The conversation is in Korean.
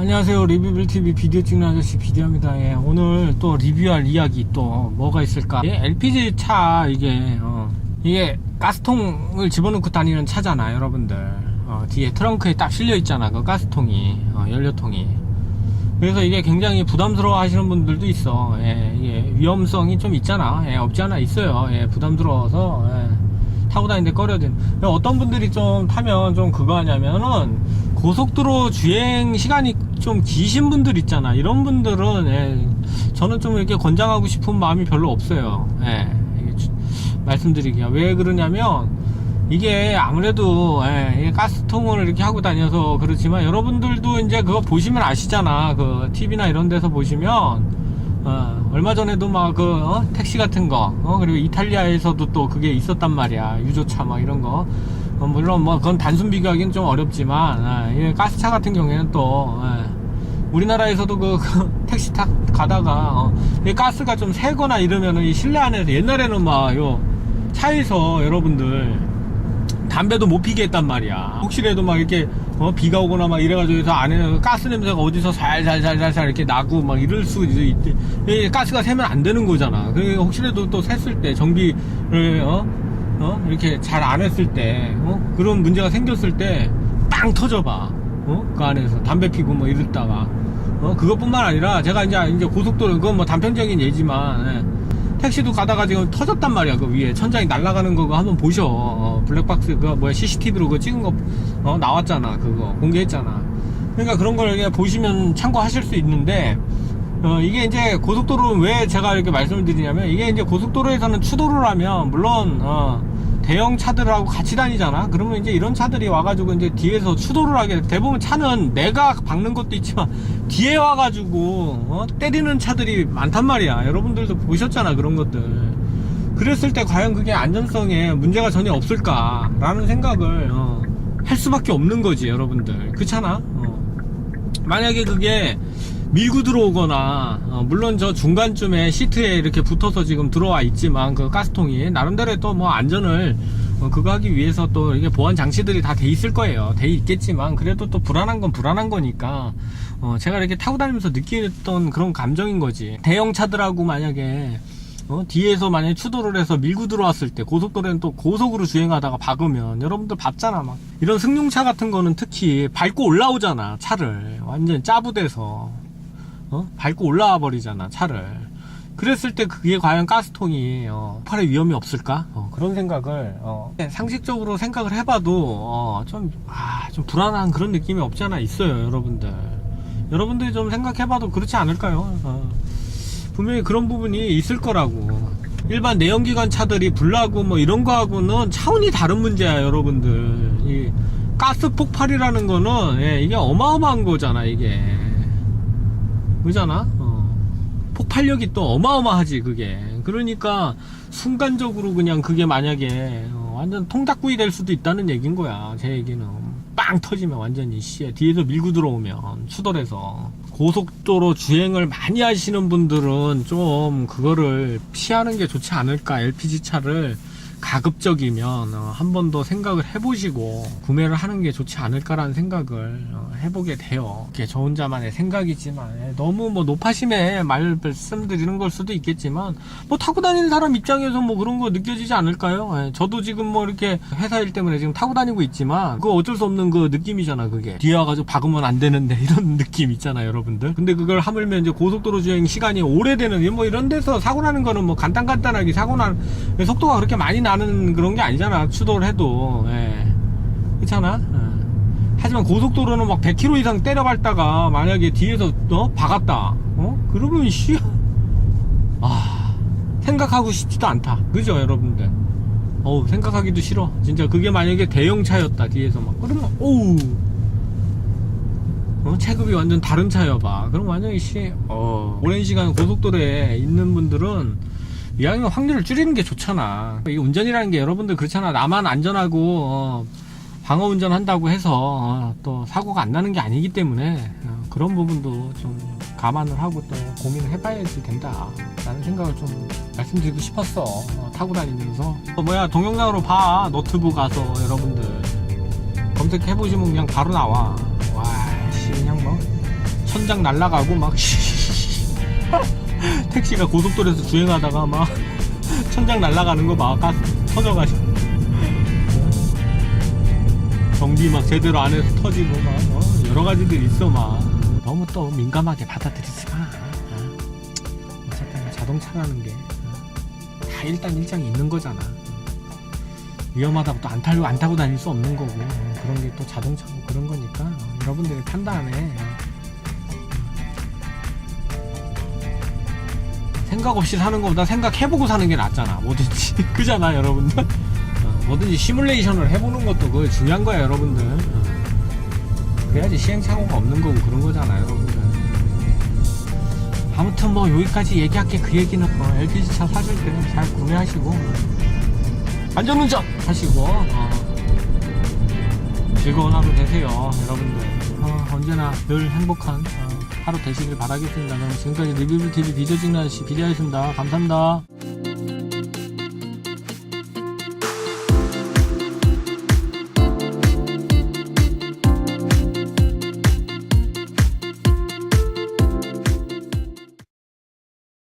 안녕하세요. 리뷰빌TV 비디오 찍는 아저씨 비디오입니다. 예, 오늘 또 리뷰할 이야기 또 뭐가 있을까? 예, LPG 차 이게 어, 이게 가스통을 집어넣고 다니는 차잖아 여러분들. 어, 뒤에 트렁크에 딱 실려 있잖아 그 가스통이 어, 연료통이. 그래서 이게 굉장히 부담스러워 하시는 분들도 있어. 예, 이게 위험성이 좀 있잖아. 예, 없지 않아 있어요. 예, 부담스러워서 예, 타고 다니는데 꺼려야 되는. 어떤 분들이 좀 타면 좀 그거 하냐면은 고속도로 주행 시간이 좀 기신 분들 있잖아. 이런 분들은 예, 저는 좀 이렇게 권장하고 싶은 마음이 별로 없어요. 예, 말씀드리기가. 왜 그러냐면 이게 아무래도 예, 가스통을 이렇게 하고 다녀서 그렇지만 여러분들도 이제 그거 보시면 아시잖아. 그 TV나 이런 데서 보시면 어, 얼마 전에도 막그 택시 같은 거 어, 그리고 이탈리아에서도 또 그게 있었단 말이야. 유조차 막 이런 거. 어, 물론 뭐 그건 단순 비교하기는 좀 어렵지만 아, 이 가스차 같은 경우에는 또 예, 우리나라에서도 그, 그 택시 타 가다가 어, 이 가스가 좀 새거나 이러면은 이 실내 안에서 옛날에는 막 요 차에서 여러분들 담배도 못 피게 했단 말이야. 혹시라도 막 이렇게 어, 비가 오거나 막 이래가지고 해서 안에 가스 냄새가 어디서 살살살살살 이렇게 나고 막 이럴 수 있대. 이 가스가 새면 안 되는 거잖아. 그 혹시라도 또 샜을 때 전기를 어, 어 이렇게 잘 안 했을 때 어? 그런 문제가 생겼을 때 빵 터져봐. 어? 그 안에서 담배 피고 뭐 이랬다가 어 그것뿐만 아니라 제가 이제 이제 고속도로 그건 뭐 단편적인 예지만 예. 택시도 가다가 지금 터졌단 말이야 그 위에 천장이 날아가는 거 그거 한번 보셔 어, 블랙박스 그 뭐야 CCTV로 그 찍은 거 어, 나왔잖아 그거 공개했잖아 그러니까 그런 걸 그냥 보시면 참고하실 수 있는데 어, 이게 이제 고속도로는 왜 제가 이렇게 말씀을 드리냐면 이게 이제 고속도로에서는 추도로라면 물론 어, 대형 차들하고 같이 다니잖아. 그러면 이제 이런 차들이 와가지고 이제 뒤에서 추도를 하게 돼. 대부분 차는 내가 박는 것도 있지만 뒤에 와가지고 어, 때리는 차들이 많단 말이야. 여러분들도 보셨잖아 그런 것들. 그랬을 때 과연 그게 안전성에 문제가 전혀 없을까 라는 생각을 어, 할 수밖에 없는 거지 여러분들. 그렇잖아? 어. 만약에 그게 밀고 들어오거나 어, 물론 저 중간쯤에 시트에 이렇게 붙어서 지금 들어와 있지만 그 가스통이 나름대로 또 뭐 안전을 어, 그거 하기 위해서 또 이게 보안 장치들이 다 돼 있을 거예요. 돼 있겠지만 그래도 또 불안한 건 불안한 거니까 어, 제가 이렇게 타고 다니면서 느끼던 그런 감정인 거지. 대형 차들하고 만약에 어, 뒤에서 만약에 추돌을 해서 밀고 들어왔을 때 고속도로는 또 고속으로 주행하다가 박으면 여러분들 봤잖아 막. 이런 승용차 같은 거는 특히 밟고 올라오잖아 차를. 완전 짜부돼서 어? 밟고 올라와 버리잖아 차를 그랬을 때 그게 과연 가스통이 어, 폭발의 위험이 없을까 어, 그런 생각을 어, 상식적으로 생각을 해봐도 어, 좀, 아, 좀 불안한 그런 느낌이 없지 않아 있어요 여러분들 여러분들이 좀 생각해봐도 그렇지 않을까요 어. 분명히 그런 부분이 있을 거라고. 일반 내연기관 차들이 불나고 뭐 이런 거하고는 차원이 다른 문제야, 여러분들. 이 가스 폭발이라는 거는 예, 이게 어마어마한 거잖아, 이게. 그잖아? 어. 폭발력이 또 어마어마하지, 그게. 그러니까 순간적으로 그냥 그게 만약에 어, 완전 통닭구이 될 수도 있다는 얘기인 거야, 제 얘기는. 빵 터지면 완전히 씨 뒤에서 밀고 들어오면 추돌해서 고속도로 주행을 많이 하시는 분들은 좀 그거를 피하는 게 좋지 않을까 LPG 차를 가급적이면 어, 한번 더 생각을 해보시고 구매를 하는 게 좋지 않을까라는 생각을 어, 해보게 돼요. 이게 저 혼자만의 생각이지만 예, 너무 뭐 높아심에 말씀드리는 걸 수도 있겠지만 뭐 타고 다니는 사람 입장에서 뭐 그런 거 느껴지지 않을까요? 예, 저도 지금 뭐 이렇게 회사 일 때문에 지금 타고 다니고 있지만 그거 어쩔 수 없는 그 느낌이잖아 그게 뒤에 와가지고 박으면 안 되는데 이런 느낌 있잖아 여러분들 근데 그걸 하물며 이제 고속도로 주행 시간이 오래되는 뭐 이런 데서 사고 나는 거는 뭐 간단간단하게 사고 나는 속도가 그렇게 많이 나는 그런 게 아니잖아 추돌을 해도 예. 그렇잖아 예. 하지만 고속도로는 막 100km 이상 때려밟다가 만약에 뒤에서 어? 박았다 어? 그러면 씨 아, 생각하고 싶지도 않다. 그죠, 여러분들? 어우, 생각하기도 싫어. 진짜 그게 만약에 대형차였다, 뒤에서 막. 그러면, 어우. 어, 체급이 완전 다른 차여봐. 그럼 완전히 씨, 어, 오랜 시간 고속도로에 있는 분들은 이왕이면 확률을 줄이는 게 좋잖아. 이 운전이라는 게 여러분들 그렇잖아. 나만 안전하고, 어, 방어 운전 한다고 해서 어, 또 사고가 안 나는 게 아니기 때문에 어, 그런 부분도 좀 감안을 하고 또 고민을 해봐야지 된다 라는 생각을 좀 말씀드리고 싶었어. 어, 타고 다니면서. 어, 뭐야 동영상으로 봐. 노트북 가서 여러분들. 검색해보시면 그냥 바로 나와. 와 씨 그냥 뭐 천장 날아가고 막 택시가 고속도로에서 주행하다가 막 천장 날아가는 거막 터져가지고. 전기 막 제대로 안에서 터지고 막 어, 여러 가지들 있어 막. 너무 또 민감하게 받아들이지 마. 어. 어쨌든 자동차라는 게 다 일단 일장이 있는 거잖아. 위험하다고 또 안 타고 안 타고 다닐 수 없는 거고 어, 그런 게 또 자동차고 그런 거니까 어, 여러분들이 판단에 생각 없이 사는 것보다 생각해보고 사는 게 낫잖아. 뭐든지. 그잖아 여러분들. 어, 뭐든지 시뮬레이션을 해보는 것도 그 중요한 거야 여러분들. 어. 그래야지 시행착오가 없는 거고 그런 거잖아 여러분들. 아무튼 뭐 여기까지 얘기할 게 그 얘기는. 뭐 LPG 차 사실 때잘 구매하시고. 안전운전! 하시고 어, 즐거운 하루 되세요 여러분들. 어, 언제나 늘 행복한 어, 하루 되시길 바라겠습니다. 그럼 지금까지 찍는 아저씨 비디오였습니다. 감사합니다